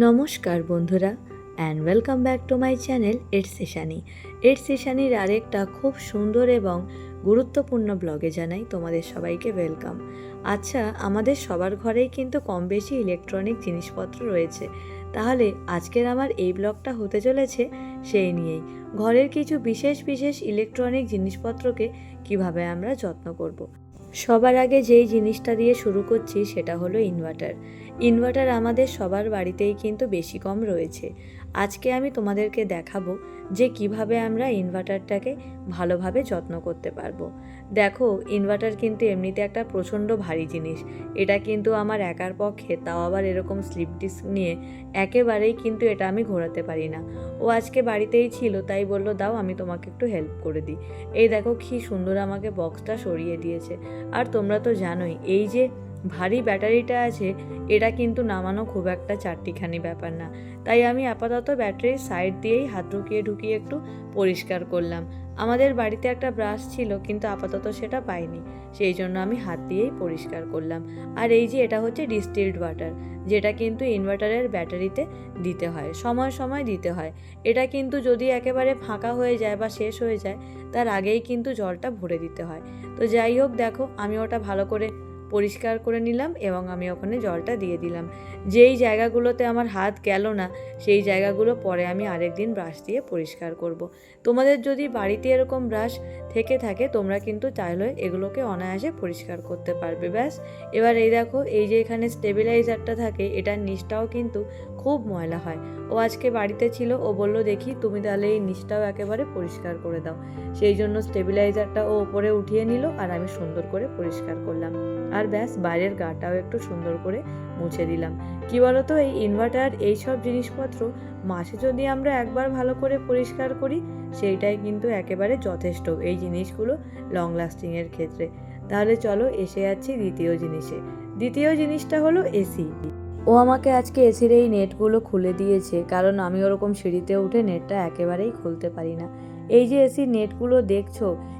নমস্কার বন্ধুরা and welcome back to my channel এর সেশানি এর সেশানির আরেকটা খুব সুন্দর এবং গুরুত্বপূর্ণ ব্লগে জানাই তোমাদের সবাইকে ওয়েলকাম আচ্ছা আমাদের সবার ঘরেই কিন্তু কম বেশি ইলেকট্রনিক জিনিসপত্র রয়েছে। তাহলে আজকের আমার এই ব্লগটা হতে চলেছে সেই নিয়েই। ঘরের কিছু বিশেষ বিশেষ ইলেকট্রনিক জিনিসপত্রকে কীভাবে আমরা যত্ন করব। সবার আগে যেই জিনিসটা দিয়ে শুরু করছি সেটা হলো ইনভার্টার ইনভার্টার আমাদের সবার বাড়িতেই কিন্তু বেশি কম রয়েছে। আজকে আমি তোমাদেরকে দেখাবো যে কীভাবে আমরা ইনভার্টারটাকে ভালোভাবে যত্ন করতে পারব। দেখো ইনভার্টার কিন্তু এমনিতে একটা প্রচণ্ড ভারী জিনিস। এটা কিন্তু আমার একার পক্ষে, তাও আবার এরকম স্লিপ ডিস্ক নিয়ে একেবারেই কিন্তু এটা আমি ঘোরাতে পারি না। ও আজকে বাড়িতেই ছিল, তাই বলল, দাও, আমি তোমাকে একটু হেল্প করে দিই। এই দেখো, কী সুন্দর আমাকে বক্সটা সরিয়ে দিয়েছে। আর তোমরা তো জানোই, এই যে ভারী ব্যাটারিটা আছে, এটা কিন্তু নামানো খুব একটা চারটিখানি ব্যাপার না। তাই আমি আপাতত ব্যাটারির সাইড দিয়েই হাত ঢুকিয়ে ঢুকিয়ে একটু পরিষ্কার করলাম। আমাদের বাড়িতে একটা ব্রাশ ছিল, কিন্তু আপাতত সেটা পাইনি। সেই জন্য আমি হাত দিয়েই পরিষ্কার করলাম। আর এই যে এটা হচ্ছে ডিস্টিলড ওয়াটার, যেটা কিন্তু ইনভার্টারের ব্যাটারিতে দিতে হয়, সময় সময় দিতে হয়। এটা কিন্তু যদি একেবারে ফাঁকা হয়ে যায় বা শেষ হয়ে যায়, তার আগেই কিন্তু জলটা ভরে দিতে হয়। তো যাই হোক, দেখো, আমি ওটা ভালো করে পরিষ্কার করে নিলাম এবং আমি ওখানে জলটা দিয়ে দিলাম যেই জায়গাগুলোতে আমার হাত গেল না, সেই জায়গাগুলো পরে আমি আরেক দিন ব্রাশ দিয়ে পরিষ্কার করব। তোমাদের যদি বাড়িতে এরকম ব্রাশ থেকে থাকে, তোমরা কিন্তু চাইলে এগুলোকে অনায়াসে পরিষ্কার করতে পারবে, ব্যাস এবার এই দেখো, এই যে এখানে স্টেবিলাইজারটা থাকে, এটার নিচটাও কিন্তু খুব ময়লা হয়। ও আজকে বাড়িতে ছিল, ও বলল, দেখি, তুমি তাহলে এই নিচটাও একেবারে পরিষ্কার করে দাও। সেই জন্য স্টেবিলাইজারটা ও ওপরে উঠিয়ে নিল আর আমি সুন্দর করে পরিষ্কার করলাম। আর ব্যাস, বাইরের গাটাও একটু সুন্দর করে মুছে দিলাম। কি বলতো, এই ইনভার্টার এইসব জিনিসপত্র মাসে যদি আমরা একবার ভালো করে পরিষ্কার করি, সেইটাই কিন্তু একেবারে যথেষ্ট এই জিনিসগুলো লং লাস্টিংয়ের ক্ষেত্রে। তাহলে চলো, এসে যাচ্ছি দ্বিতীয় জিনিসে। দ্বিতীয় জিনিসটা হলো এসি ও আমাকে আজকে এসির এই নেটগুলো খুলে দিয়েছে, কারণ আমি ওরকম সিঁড়িতে উঠে নেটটা একেবারেই খুলতে পারি না। এই যে এসির নেটগুলো দেখছ,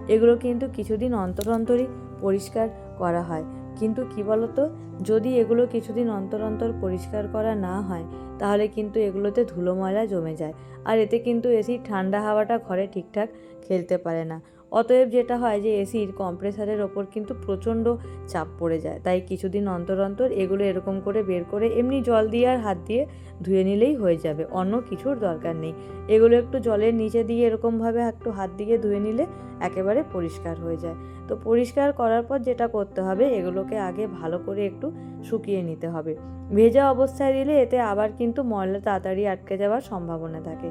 এগুলো কিন্তু কিছুদিন অন্তর অন্তরই পরিষ্কার করা হয়। কিন্তু কি বলতো, যদি এগুলো কিছুদিন অন্তর অন্তর পরিষ্কার করা না হয়, তাহলে কিন্তু এগুলোতে ধুলো ময়লা জমে যায়। আর এতে কিন্তু এসির ঠান্ডা হাওয়াটা ঘরে ঠিকঠাক খেলতে পারে না। অতএব যেটা হয় যে এসির কম্প্রেসারের ওপর কিন্তু প্রচণ্ড চাপ পড়ে যায়। তাই কিছুদিন অন্তর অন্তর এগুলো এরকম করে বের করে এমনি জল দিয়ে আর হাত দিয়ে ধুয়ে নিলেই হয়ে যাবে, অন্য কিছুর দরকার নেই। এগুলো একটু জলের নিচে দিয়ে এরকমভাবে একটু হাত দিয়ে ধুয়ে নিলে একেবারে পরিষ্কার হয়ে যায়। তো পরিষ্কার করার পর যেটা করতে হবে, এগুলোকে আগে ভালো করে একটু শুকিয়ে নিতে হবে। ভেজা অবস্থায় দিলে এতে আবার কিন্তু ময়লা তাড়াতাড়ি আটকে যাওয়ার সম্ভাবনা থাকে।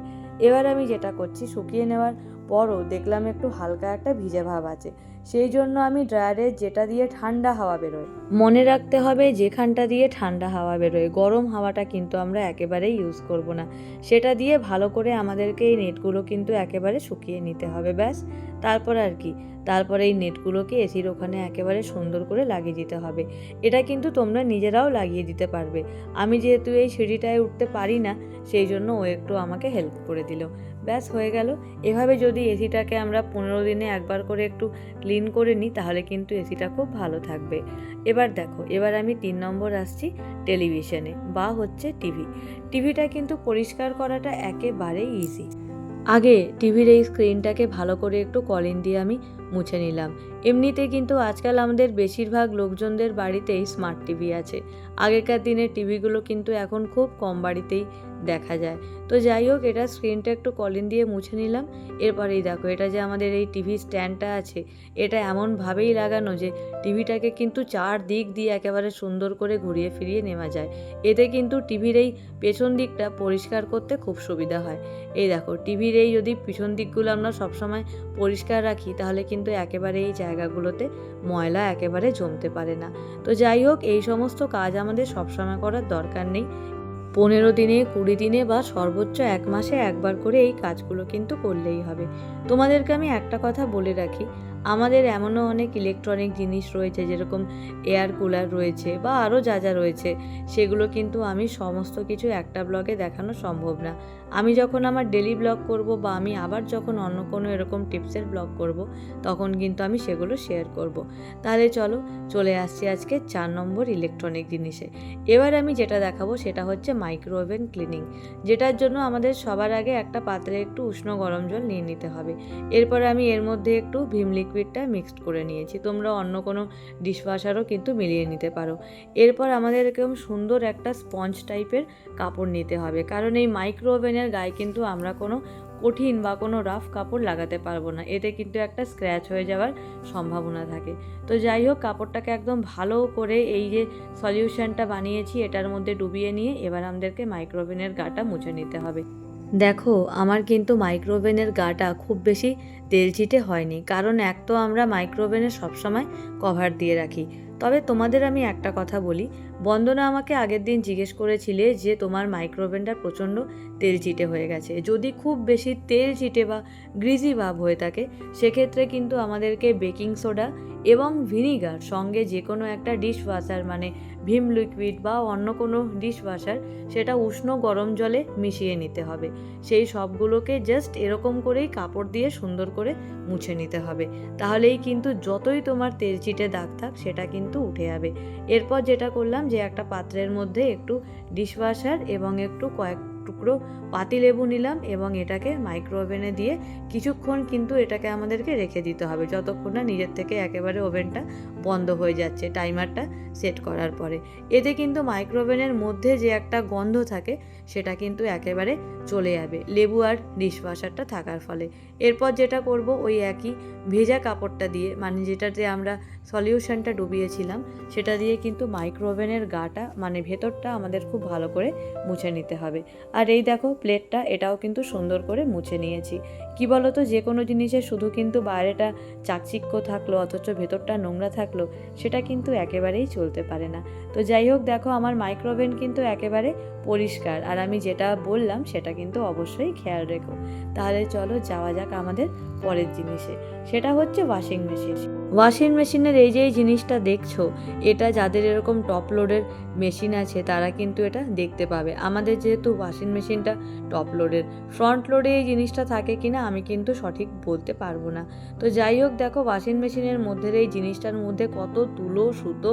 এবার আমি যেটা করছি, শুকিয়ে নেওয়ার পরও দেখলাম একটু হালকা একটা ভিজে ভাব আছে। সেই জন্য আমি ড্রায়ারে যেটা দিয়ে ঠান্ডা হাওয়া বেরোয়, মনে রাখতে হবে যেখানটা দিয়ে ঠান্ডা হাওয়া বেরোয়। গরম হাওয়াটা কিন্তু আমরা একেবারেই ইউজ করব না। সেটা দিয়ে ভালো করে আমাদেরকে এই নেটগুলো কিন্তু একেবারে শুকিয়ে নিতে হবে, ব্যাস। তারপর আর কি? তারপরে এই নেটগুলোকে এসির ওখানে একেবারে সুন্দর করে লাগিয়ে দিতে হবে। এটা কিন্তু তোমরা নিজেরাও লাগিয়ে দিতে পারবে। আমি যেহেতু এই সিঁড়িটায় উঠতে পারি না, সেই জন্য ও একটু আমাকে হেল্প করে দিল। ব্যাস হয়ে গেল। এভাবে যদি এসিটাকে আমরা পনেরো দিনে একবার করে একটু ক্লিন করে নিই, তাহলে কিন্তু এসিটা খুব ভালো থাকবে। এবার দেখো, এবার আমি তিন নম্বর আসছি টেলিভিশনে বা হচ্ছে টিভি টিভিটা কিন্তু পরিষ্কার করাটা একেবারেই ইজি আগে টিভির এই স্ক্রিনটাকে ভালো করে একটু কলিন দিয়ে আমি মুছে নিলাম। এমনিতে কিন্তু আজকাল আমাদের বেশিরভাগ লোকজনদের বাড়িতেই স্মার্ট টিভি আছে। আগেকার দিনের টিভিগুলো কিন্তু এখন খুব কম বাড়িতেই দেখা যায়। তো যাই হোক, এটা স্ক্রিনটা একটু কলিন দিয়ে মুছে নিলাম। এরপরেই দেখো, এটা যে আমাদের এই টিভি স্ট্যান্ডটা আছে, এটা এমনভাবেই লাগানো যে টিভিটাকে কিন্তু চার দিক দিয়ে একেবারে সুন্দর করে ঘুরিয়ে ফিরিয়ে নেওয়া যায়। এতে কিন্তু টিভির এই পেছন দিকটা পরিষ্কার করতে খুব সুবিধা হয়। এই দেখো টিভির এই যদি পিছন দিকগুলো আমরা সবসময় পরিষ্কার রাখি, তাহলে কিন্তু একেবারে এই জায়গাগুলোতে ময়লা একেবারে জমতে পারে না। তো যাই হোক, এই সমস্ত কাজ আমাদের সবসময় করার দরকার নেই। পনেরো দিনে, কুড়ি দিনে বা সর্বোচ্চ এক মাসে একবার করে এই কাজগুলো কিন্তু করলেই হবে। তোমাদেরকে আমি একটা কথা বলে রাখি আমাদের এমনও অনেক ইলেকট্রনিক জিনিস রয়েছে, যেরকম এয়ার কুলার রয়েছে বা আরও যা যা রয়েছে, সেগুলো কিন্তু আমি সমস্ত কিছু একটা ব্লগে দেখানো সম্ভব না। আমি যখন আমার ডেলি ব্লগ করব বা আমি আবার যখন অন্য কোনো এরকম টিপসের ব্লগ করব, তখন কিন্তু আমি সেগুলো শেয়ার করব। তাহলে চলো, চলে আসছি আজকে চার নম্বর ইলেকট্রনিক জিনিসে। এবার আমি যেটা দেখাবো সেটা হচ্ছে মাইক্রো ওভেন ক্লিনিং যেটার জন্য আমাদের সবার আগে একটা পাত্রে একটু উষ্ণ গরম জল নিয়ে নিতে হবে। এরপরে আমি এর মধ্যে একটু ভিম লিকুইডটা মিক্সড করে নিয়েছি। তোমরা অন্য কোনো ডিশওয়াশারও কিন্তু মিলিয়ে নিতে পারো। এরপর আমাদের এরকম সুন্দর একটা স্পঞ্জ টাইপের কাপড় নিতে হবে। কারণ এই মাইক্রো ওভেনের গায়ে কিন্তু আমরা কোনো কঠিন বা কোনো রাফ কাপড় লাগাতে পারব না। এতে কিন্তু একটা স্ক্র্যাচ হয়ে যাওয়ার সম্ভাবনা থাকে। তো যাই হোক, কাপড়টাকে একদম ভালো করে এই যে সলিউশনটা বানিয়েছি, এটার মধ্যে ডুবিয়ে নিয়ে এবার আমাদেরকে মাইক্রোওভেনের গাটা মুছে নিতে হবে। দেখো, আমার কিন্তু মাইক্রোওভেনের গাটা খুব বেশি তেল ছিটে হয়নি, কারণ এক তো আমরা মাইক্রোওভেনে সবসময় কভার দিয়ে রাখি। তবে তোমাদের আমি একটা কথা বলি বন্দনা আমাকে আগের দিন জিজ্ঞেস করেছিলে যে তোমার মাইক্রোওভেনটা প্রচণ্ড তেল চিটে হয়ে গেছে। যদি খুব বেশি তেল চিটে বা গ্রিজি ভাব হয়ে থাকে, সেক্ষেত্রে কিন্তু আমাদেরকে বেকিং সোডা এবং ভিনিগার সঙ্গে যে কোনো একটা ডিশ ওয়াশার মানে ভিম লিকুইড বা অন্য কোনো ডিশ ওয়াশার সেটা উষ্ণ গরম জলে মিশিয়ে নিতে হবে। সেই সবগুলোকে জাস্ট এরকম করেই কাপড় দিয়ে সুন্দর করে মুছে নিতে হবে। তাহলেই কিন্তু যতই তোমার তেল চিটে দাগ থাক, সেটা কিন্তু উঠে যাবে। এরপর যেটা করলাম যে একটা পাত্রের মধ্যে একটু ডিশওয়াশার এবং একটু কয়েক টুকরো পাতিলেবু নিলাম এবং এটাকে মাইক্রো ওভেনে দিয়ে কিছুক্ষণ কিন্তু এটাকে আমাদেরকে রেখে দিতে হবে। যতক্ষণ না নিজের থেকে একেবারে ওভেনটা বন্ধ হয়ে যাচ্ছে টাইমারটা সেট করার পরে। এতে কিন্তু মাইক্রো ওভেনের মধ্যে যে একটা গন্ধ থাকে, সেটা কিন্তু একেবারে চলে যাবে। লেবু আর ডিশওয়াশারটা থাকার ফলে। এরপর যেটা করব, ওই একই ভেজা কাপড়টা দিয়ে মানে যেটাতে আমরা সলিউশনটা ডুবিয়েছিলাম, সেটা দিয়ে কিন্তু মাইক্রো ওভেনের গাটা মানে ভেতরটা আমাদের খুব ভালো করে মুছে নিতে হবে। আর এই দেখো, প্লেটটা এটাও কিন্তু সুন্দর করে মুছে নিয়েছি। কি বলতো, যে কোনো জিনিসের শুধু কিন্তু বাইরেটা চাকচিক্য থাকল, অথচ ভেতরটা নোংরা থাকল, সেটা কিন্তু একেবারেই চলতে পারে না। তো যাই হোক, দেখো, আমার মাইক্রোওভেন কিন্তু একেবারে পরিষ্কার। আর আমি যেটা বললাম, সেটা কিন্তু অবশ্যই খেয়াল রেখো। তাহলে চলো, যাওয়া যাক আমাদের পরের জিনিসে, সেটা হচ্ছে ওয়াশিং মেশিন ওয়াশিং মেশিনের এই যে এই জিনিসটা দেখছ, এটা যাদের এরকম টপ লোডের মেশিন আছে, তারা কিন্তু এটা দেখতে পাবে। আমাদের যেহেতু ওয়াশিং মেশিনটা টপ লোডের ফ্রন্ট লোডে এই জিনিসটা থাকে কি না আমি কিন্তু সঠিক বলতে পারব না। তো যাই হোক, দেখো ওয়াশিং মেশিনের মধ্যে এই জিনিসটার মধ্যে কত তুলো, সুতো,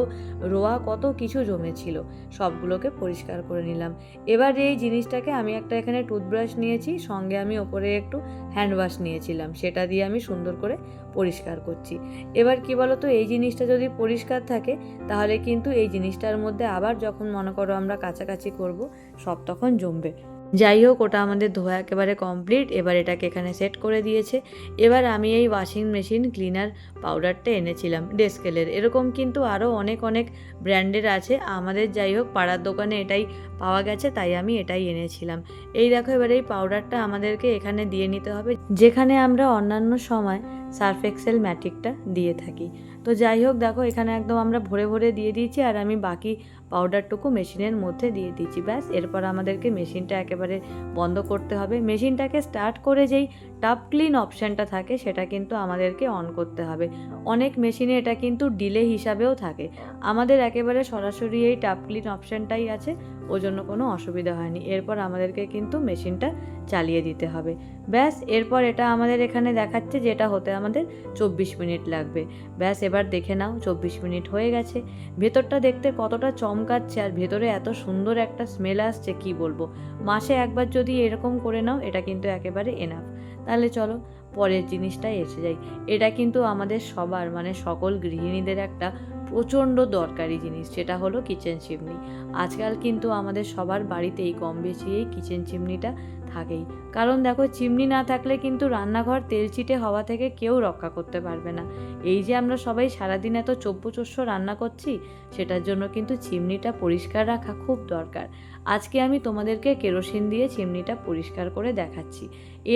রোয়া, কত কিছু জমেছিল, সবগুলোকে পরিষ্কার করে নিলাম। এবার এই জিনিসটাকে আমি একটা এখানে টুথব্রাশ নিয়েছি, সঙ্গে আমি ওপরে একটু হ্যান্ড ওয়াশ নিয়েছিলাম। সেটা দিয়ে আমি সুন্দর করে পরিষ্কার করছি। এবার কি বলো তো এই জিনিসটা যদি পরিষ্কার থাকে, তাহলে কিন্তু এই জিনিসটার মধ্যে আবার যখন মনে করো আমরা কাছাকাছি করব, সব তখন জমবে। যাই হোক, ওটা আমাদের ধোয়া একেবারে কমপ্লিট এবার এটাকে এখানে সেট করে দিয়েছে। এবার আমি এই ওয়াশিং মেশিন ক্লিনার পাউডারটা এনেছিলাম ডেস্কেলের এরকম কিন্তু আরও অনেক অনেক ব্র্যান্ডের আছে। আমাদের যাই হোক, পাড়ার দোকানে এটাই পাওয়া গেছে, তাই আমি এটাই এনেছিলাম। এই দেখো, এবার এই পাউডারটা আমাদেরকে এখানে দিয়ে নিতে হবে। যেখানে আমরা অন্যান্য সময় সার্ফ এক্সেল ম্যাটিকটা দিয়ে থাকি। তো যাই হোক, দেখো, এখানে একদম আমরা ভরে ভরে দিয়ে দিয়েছি আর আমি বাকি পাউডারটুকু মেশিনের মধ্যে দিয়ে দিচ্ছি ব্যাস। এরপর আমাদেরকে মেশিনটা একেবারে বন্ধ করতে হবে। মেশিনটাকে স্টার্ট করে যেই টাপ ক্লিন অপশানটা থাকে, সেটা কিন্তু আমাদেরকে অন করতে হবে। অনেক মেশিনে এটা কিন্তু ডিলে হিসাবেও থাকে। আমাদের একেবারে সরাসরি এই টাপ ক্লিন অপশানটাই আছে। ওই জন্য কোনো অসুবিধা হয়নি। এরপর আমাদেরকে কিন্তু মেশিনটা চালিয়ে দিতে হবে। ব্যাস, এরপর এটা আমাদের এখানে দেখাচ্ছে যেটা হতে আমাদের চব্বিশ মিনিট লাগবে। ব্যাস, এবার দেখে নাও, চব্বিশ মিনিট হয়ে গেছে। ভেতরটা দেখতে কতটা চমকাচ্ছে আর ভেতরে এত সুন্দর একটা স্মেল আসছে, কি বলব? মাসে একবার যদি এরকম করে নাও, এটা কিন্তু একেবারে এনাফ তাহলে চলো, পরের জিনিসটাই এসে যাই। এটা কিন্তু আমাদের সবার মানে সকল গৃহিণীদের একটা প্রচণ্ড দরকারি জিনিস, সেটা হলো কিচেন চিমনি আজকাল কিন্তু আমাদের সবার বাড়িতেই কম বেশি এই কিচেন চিমনিটা থাকেই। কারণ দেখো চিমনি না থাকলে কিন্তু রান্নাঘর তেলচিটে হওয়া থেকে কেউ রক্ষা করতে পারবে না। এই যে আমরা সবাই সারাদিন এত চব্বচস্য রান্না করছি, সেটার জন্য কিন্তু চিমনিটা পরিষ্কার রাখা খুব দরকার। আজকে আমি তোমাদেরকে কেরোসিন দিয়ে চিমনিটা পরিষ্কার করে দেখাচ্ছি।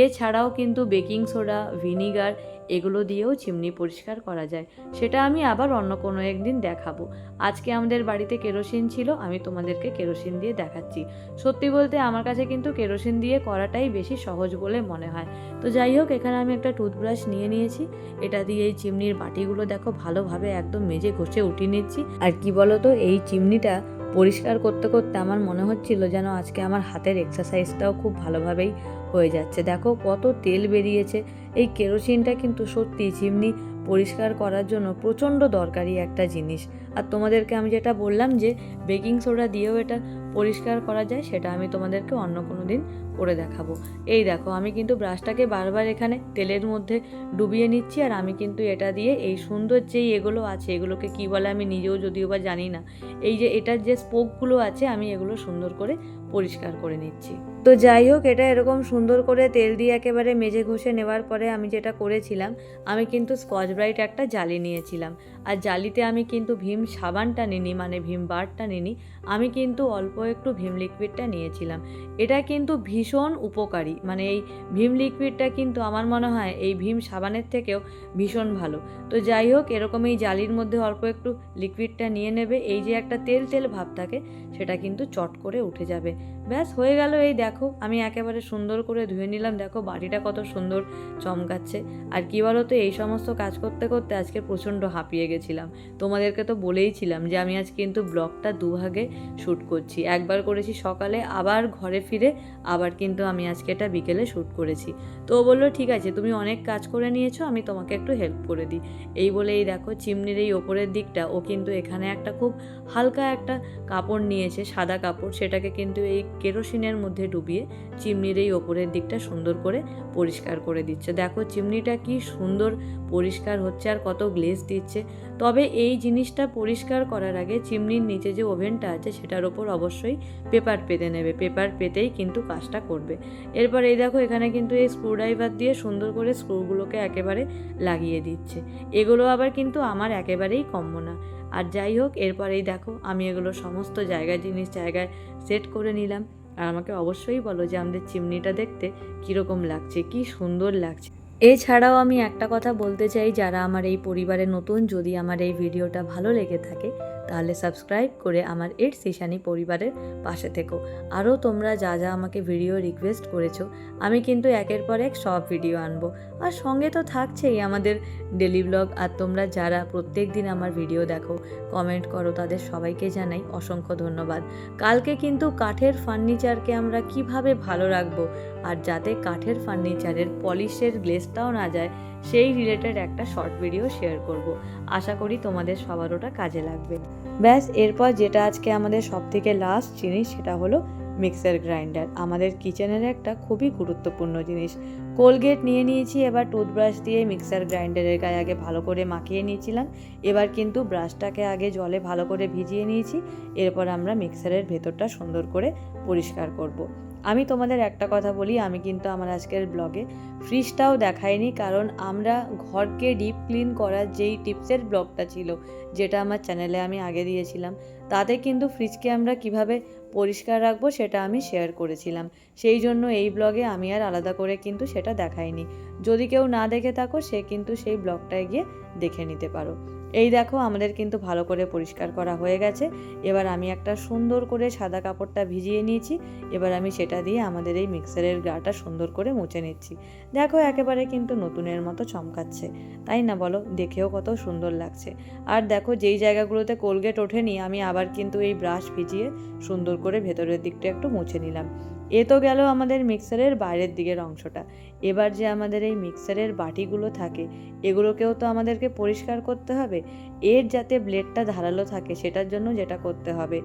এছাড়াও কিন্তু বেকিং সোডা, ভিনিগার এগুলো দিয়েও চিমনি পরিষ্কার করা যায়। সেটা আমি আবার অন্য কোনো একদিন দেখাবো। আজকে আমাদের বাড়িতে কেরোসিন ছিল, আমি তোমাদেরকে কেরোসিন দিয়ে দেখাচ্ছি। সত্যি বলতে আমার কাছে কিন্তু কেরোসিন দিয়ে করাটাই বেশি সহজ বলে মনে হয়। তো যাই হোক, এখানে আমি একটা টুথব্রাশ নিয়ে নিয়েছি। এটা দিয়ে এই চিমনির বাটিগুলো দেখো ভালোভাবে একদম মেজে ঘষে উঠিয়ে নিচ্ছি। আর কি বলো তো এই চিমনিটা পরিষ্কার করতে করতে আমার মনে হচ্ছিল যেন আজকে আমার হাতের এক্সারসাইজটাও খুব ভালোভাবেই হয়ে যাচ্ছে। দেখো কত তেল বেরিয়েছে। এই কেরোসিনটা কিন্তু সত্যি চিমনি পরিষ্কার করার জন্য প্রচণ্ড দরকারি একটা জিনিস। আর তোমাদেরকে আমি যেটা বললাম যে বেকিং সোডা দিয়েও এটা পরিষ্কার করা যায়, সেটা আমি তোমাদেরকে অন্য কোনো দিন করে দেখাবো। এই দেখো, আমি কিন্তু ব্রাশটাকে বারবার এখানে তেলের মধ্যে ডুবিয়ে নিচ্ছি আর আমি কিন্তু এটা দিয়ে এই সুন্দর যেই এগুলো আছে, এগুলোকে কি বলে আমি নিজেও যদিও বা জানি না, এই যে এটার যে স্পোকগুলো আছে, আমি এগুলো সুন্দর করে পরিষ্কার করে নিচ্ছি। তো যাই হোক, এটা এরকম সুন্দর করে তেল দিয়ে একেবারে মেজে ঘষে নেওয়ার পরে আমি যেটা করেছিলাম, আমি কিন্তু স্কচ ব্রাইট একটা জালি নিয়েছিলাম। আর জালিতে আমি কিন্তু ভীম সাবানটা নিনি মানে ভীম বারটা নিনি আমি কিন্তু অল্প একটু ভীম লিকুইডটা নিয়েছিলাম। এটা কিন্তু ভীষণ উপকারী মানে এই ভীম লিকুইডটা কিন্তু আমার মনে হয় এই ভীম সাবানের থেকেও ভীষণ ভালো। তো যাই হোক, এরকম এই জালির মধ্যে অল্প একটু লিকুইডটা নিয়ে নেবে, এই যে একটা তেল তেল ভাব থাকে সেটা কিন্তু চট করে উঠে যাবে। ব্যাস, হয়ে গেল এই দেখো। আমি একেবারে সুন্দর করে ধুয়ে নিলাম। দেখো বাড়িটা কত সুন্দর চমকাচ্ছে। আর কী বলো তো এই সমস্ত কাজ করতে করতে আজকে প্রচণ্ড হাঁপিয়ে গেছিলাম। তোমাদেরকে তো বলেইছিলাম যে আমি আজ কিন্তু ব্লগটা দুভাগে শ্যুট করছি। একবার করেছি সকালে, আবার ঘরে ফিরে, আবার কিন্তু আমি আজকে এটা বিকেলে শ্যুট করেছি। তো ও বলল, ঠিক আছে, তুমি অনেক কাজ করে নিয়েছো, আমি তোমাকে একটু হেল্প করে দিই। এই বলে এই দেখো, চিমনির এই ওপরের দিকটা, ও কিন্তু এখানে একটা খুব হালকা একটা কাপড় নিয়েছে সাদা কাপড় সেটাকে কিন্তু এই কেরোসিনের মধ্যে ডুবিয়ে চিমনির এই ওপরের দিকটা সুন্দর করে পরিষ্কার করে দিচ্ছে। দেখো চিমনিটা কি সুন্দর পরিষ্কার হচ্ছে আর কত গ্লেজ দিচ্ছে। তবে এই জিনিসটা পরিষ্কার করার আগে চিমনির নিচে যে ওভেনটা আছে সেটার ওপর অবশ্যই পেপার পেতে নেবে। পেপার পেতেই কিন্তু কাজটা করবে। এরপর এই দেখো এখানে কিন্তু এই স্ক্রুড্রাইভার দিয়ে সুন্দর করে স্ক্রুগুলোকে একেবারে লাগিয়ে দিচ্ছে। এগুলো আবার কিন্তু আমার একেবারেই কম্য না। আর যাই হোক, এরপরেই দেখো, আমি এগুলো সমস্ত জায়গায় জিনিস জায়গায় সেট করে নিলাম। আর আমাকে অবশ্যই বলো যে আমাদের চিমনিটা দেখতে কীরকম লাগছে, কি সুন্দর লাগছে। এছাড়াও আমি একটা কথা বলতে চাই, যারা আমার এই পরিবারে নতুন, যদি আমার এই ভিডিওটা ভালো লেগে থাকে তাহলে সাবস্ক্রাইব করে আমার এর সেশানি পরিবারের পাশে থেকো। আরও তোমরা যা যা আমাকে ভিডিও রিকোয়েস্ট করেছ, আমি কিন্তু একের পর এক সব ভিডিও আনব। আর সঙ্গে তো থাকছেই আমাদের ডেলি ব্লগ আর তোমরা যারা প্রত্যেক দিন আমার ভিডিও দেখো কমেন্ট করো, তাদের সবাইকে জানাই অসংখ্য ধন্যবাদ। কালকে কিন্তু কাঠের ফার্নিচারকে আমরা কীভাবে ভালো রাখব, আর যাতে কাঠের ফার্নিচারের পলিশের গ্লেসটাও না যায়, সেই রিলেটেড একটা শর্ট ভিডিও শেয়ার করব। আশা করি তোমাদের সবার ওটা কাজে লাগবে। ব্যাস, এরপর যেটা আজকে আমাদের সব থেকে লাস্ট জিনিস সেটা হলো মিক্সার গ্রাইন্ডার আমাদের কিচেনের একটা খুবই গুরুত্বপূর্ণ জিনিস। কোলগেট নিয়ে নিয়েছি, এবার টুথব্রাশ দিয়ে মিক্সার গ্রাইন্ডারের গায়ে আগে ভালো করে মাখিয়ে নিয়েছিলাম। এবার কিন্তু ব্রাশটাকে আগে জলে ভালো করে ভিজিয়ে নিয়েছি। এরপর আমরা মিক্সারের ভেতরটা সুন্দর করে পরিষ্কার করব। আমি তোমাদের একটা কথা বলি, আমি কিন্তু আমার আজকের ব্লগে ফ্রিজটাও দেখাইনি, কারণ আমরা ঘরকে ডিপ ক্লিন করার যেই টিপসের ব্লগটা ছিল, যেটা আমার চ্যানেলে আমি আগে দিয়েছিলাম, তাতে কিন্তু ফ্রিজকে আমরা কীভাবে পরিষ্কার রাখব সেটা আমি শেয়ার করেছিলাম। সেই জন্য এই ব্লগে আমি আর আলাদা করে কিন্তু সেটা দেখাইনি। যদি কেউ না দেখে থাকো, সে কিন্তু সেই ব্লগটায় গিয়ে দেখে নিতে পারো। এই দেখো আমাদের কিন্তু ভালো করে পরিষ্কার করা হয়ে গেছে। এবার আমি একটা সুন্দর করে সাদা কাপড়টা ভিজিয়ে নিয়েছি। এবার আমি সেটা দিয়ে আমাদের এই মিক্সারের গাটা সুন্দর করে মুছে নিচ্ছি। দেখো একেবারে কিন্তু নতুনের মতো চমকাচ্ছে। তাই না বলো? দেখেও কত সুন্দর লাগছে। আর দেখো যেই জায়গাগুলোতে কোলগেট ওঠেনি, আমি আবার কিন্তু এই ব্রাশ ভিজিয়ে সুন্দর করে ভেতরের দিকটা একটু মুছে নিলাম। এ তো গেল আমাদের মিক্সারের বাইরের দিকের অংশটা। এবার যে আমাদের এই মিক্সারের বাটিগুলো থাকে, এগুলোকেও তো আমাদেরকে পরিষ্কার করতে হবে। এর যাতে ব্লেডটা ধারালো থাকে, সেটার জন্য যেটা করতে হবে।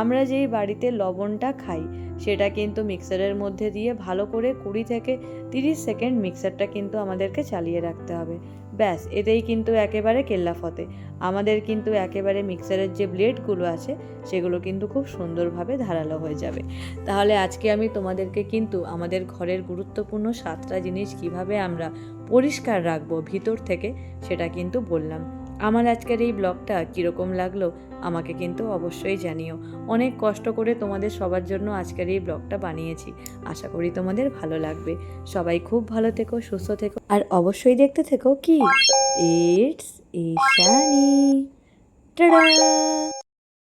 আমরা যেই বাড়িতে লবণটা খাই, সেটা কিন্তু মিক্সারের মধ্যে দিয়ে ভালো করে কুড়ি থেকে তিরিশ সেকেন্ড মিক্সারটা কিন্তু আমাদেরকে চালিয়ে রাখতে হবে। ব্যাস, এটাই কিন্তু একেবারে কেল্লা ফতে। আমাদের কিন্তু একেবারে মিক্সারের যে ব্লেডগুলো আছে, সেগুলো কিন্তু খুব সুন্দরভাবে ধারালো হয়ে যাবে। তাহলে আজকে আমি তোমাদেরকে কিন্তু আমাদের ঘরের গুরুত্বপূর্ণ সাতটা জিনিস কীভাবে আমরা পরিষ্কার রাখব ভিতর থেকে, সেটা কিন্তু বললাম। আমার আজকের এই ব্লগটা কীরকম লাগল আমাকে কিন্তু অবশ্যই জানিও। অনেক কষ্ট করে তোমাদের সবার জন্য আজকের এই ব্লগটা বানিয়েছি। আশা করি তোমাদের ভালো লাগবে। সবাই খুব ভালো থেকো, সুস্থ থেকো, আর অবশ্যই দেখতে থেকো কি? ইটস ইশানি